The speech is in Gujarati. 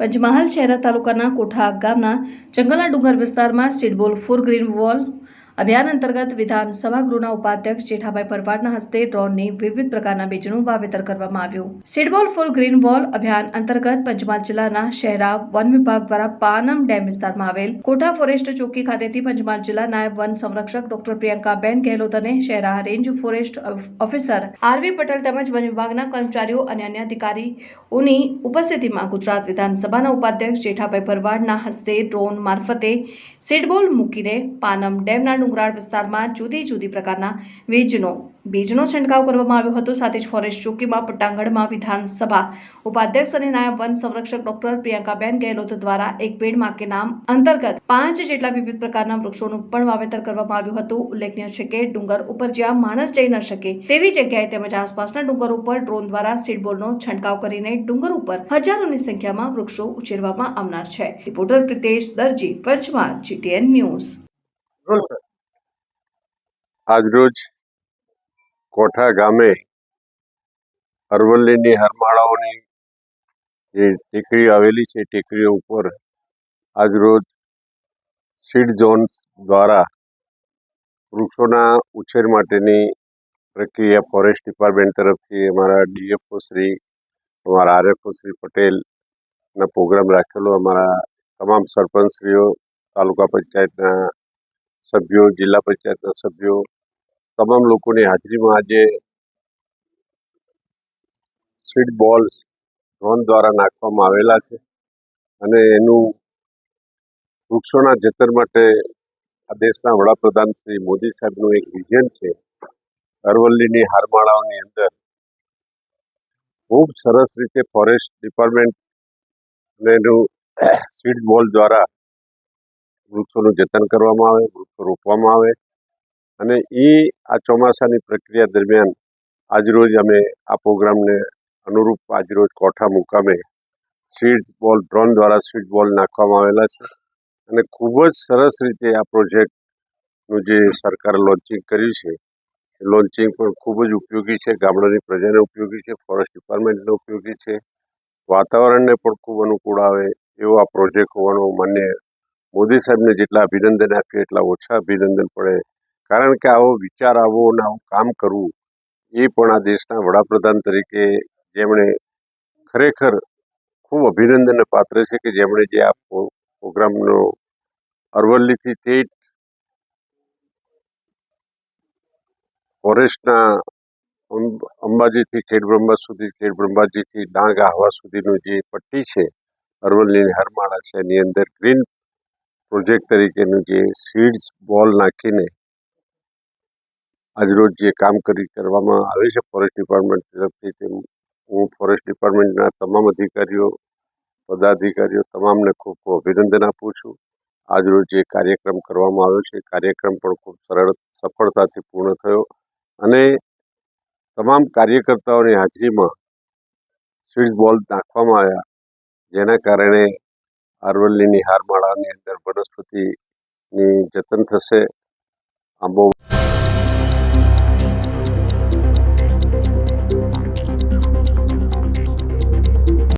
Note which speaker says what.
Speaker 1: પંચમહાલ શહેરા તાલુકાના કોઠા ગામના જંગલના ડુંગર વિસ્તારમાં સીડબોલ ફોર ગ્રીન વોલ અભિયાન અંતર્ગત વિધાનસભા ગૃહના ઉપાધ્યક્ષ જેઠાભાઈ પરમારના હસ્તે ડ્રોનની વિવિધ પ્રકારના બીજનું વાવેતર કરવામાં આવ્યું. સીડબોલ ફોર ગ્રીન બોલ અભિયાન અંતર્ગત પંચમહાલ જિલ્લાના શહેરા વન વિભાગ દ્વારા પાનમ ડેમ વિસ્તારમાં આવેલ કોઠા ફોરેસ્ટ ચોકી ખાતેથી પંચમહાલ જિલ્લા નાયબ વન સંરક્ષક ડોક્ટર પ્રિયંકાબેન ગેહલોત અને Shehera range forest officer R V Patel તેમજ વન વિભાગના કર્મચારીઓ અને અન્ય અધિકારીઓની ઉપસ્થિતિમાં ગુજરાત વિધાનસભાના ઉપાધ્યક્ષ જેઠાભાઈ પરવાડના હસ્તે ડ્રોન મારફતે સીડબોલ મૂકીને પાનમ ડેમના ડુંગરાળ વિસ્તારમાં જુદી જુદી પ્રકારના વીજનો, બીજનો છંટકાવ કરવામાં આવ્યો હતો. સાથે જ ફોરેસ્ટ ચોકીમાં પટ્ટાંગણમાં વિધાનસભા ઉપાધ્યક્ષ અને નાયબ વન સંરક્ષક ડોક્ટર પ્રિયંકાબેન ગેહલોત દ્વારા એક પેડમાં નામ અંતર્ગત પાંચ જેટલા વિવિધ પ્રકારના વૃક્ષોનું પણ વાવેતર કરવામાં આવ્યું હતું. ઉલ્લેખનીય છે કે ડુંગર ઉપર જ્યાં માણસ જઈ ન શકે તેવી જગ્યાએ તેમજ આસપાસના ડુંગર ઉપર ડ્રોન દ્વારા સીડબોલનો છંટકાવ કરીને ડુંગર ઉપર હજારોની સંખ્યામાં વૃક્ષો ઉછેરવામાં આવનાર છે. Reporter Pritesh Darji પંચમાર GTN news.
Speaker 2: આજરોજ કોઠા ગામે અરવલ્લીની હરમાળાઓની જે ટેકરી આવેલી છે ટેકરીઓ ઉપર આજરોજ સીડ ઝોન દ્વારા વૃક્ષોના ઉછેર માટેની પ્રક્રિયા ફોરેસ્ટ ડિપાર્ટમેન્ટ તરફથી અમારા ડીએફઓ શ્રી, અમારા આરએફઓ શ્રી પટેલના પ્રોગ્રામ રાખેલો, અમારા તમામ સરપંચશ્રીઓ, તાલુકા પંચાયતના સભ્યો, જિલ્લા પંચાયતના સભ્યો તમામ લોકોની હાજરીમાં આજે સ્વીટ બોલ્સ ડ્રોન દ્વારા નાખવામાં આવેલા છે અને એનું વૃક્ષોના જતન માટે આ દેશના વડાપ્રધાન શ્રી મોદી સાહેબનું એક વિઝન છે. અરવલ્લીની હારમાળાઓની અંદર ખૂબ સરસ રીતે ફોરેસ્ટ ડિપાર્ટમેન્ટ અને એનું સ્વીટ બોલ દ્વારા વૃક્ષોનું જતન કરવામાં આવે, વૃક્ષો રોપવામાં આવે. અને એ આ ચોમાસાની પ્રક્રિયા દરમિયાન આજરોજ અમે આ પ્રોગ્રામને અનુરૂપ આજરોજ કોઠા મુકામે સ્વીટ બોલ, ડ્રોન દ્વારા સ્વીટ બોલ નાખવામાં આવેલા છે. અને ખૂબ જ સરસ રીતે આ પ્રોજેક્ટનું જે સરકારે લોન્ચિંગ કર્યું છે લોન્ચિંગ પણ ખૂબ જ ઉપયોગી છે, ગામડાની પ્રજાને ઉપયોગી છે, ફોરેસ્ટ ડિપાર્ટમેન્ટને ઉપયોગી છે. વાતાવરણને પણ ખૂબ અનુકૂળ આવે એવો આ પ્રોજેક્ટ હોવાનો માન્ય મોદી સાહેબને જેટલા અભિનંદન આપીએ એટલા ઓછા અભિનંદન પડે કારણ કે આવો વિચાર આવવો અને આવું કામ કરવું, એ પણ આ દેશના વડાપ્રધાન તરીકે જેમણે ખરેખર ખૂબ અભિનંદનને પાત્ર છે કે જેમણે જે આ પ્રોગ્રામનો અરવલ્લીથી તે ફોરેસ્ટના અંબ- અંબાજીથી ખેડબ્રહ્મા સુધી ખેડબ્રહ્માજીથી ડાંગ આહવા સુધીનું જે પટ્ટી છે, અરવલ્લીની હરમાળા છે, એની અંદર ગ્રીન પ્રોજેક્ટ તરીકેનું જે સીડ્સ બોલ નાખીને આજરોજ જે કામ કરી, કરવામાં આવે છે ફોરેસ્ટ ડિપાર્ટમેન્ટ તરફથી તે હું ફોરેસ્ટ ડિપાર્ટમેન્ટના તમામ અધિકારીઓ, પદાધિકારીઓ તમામને ખૂબ ખૂબ અભિનંદન આપું છું. આજરોજ જે કાર્યક્રમ કરવામાં આવ્યો છે, કાર્યક્રમ પણ ખૂબ સરળ, સફળતાથી પૂર્ણ થયો અને તમામ કાર્યકર્તાઓની હાજરીમાં સ્વિચ બોલ નાખવામાં આવ્યા, જેના કારણે અરવલ્લીની હારમાળાની અંદર વનસ્પતિની જતન થશે, આંબો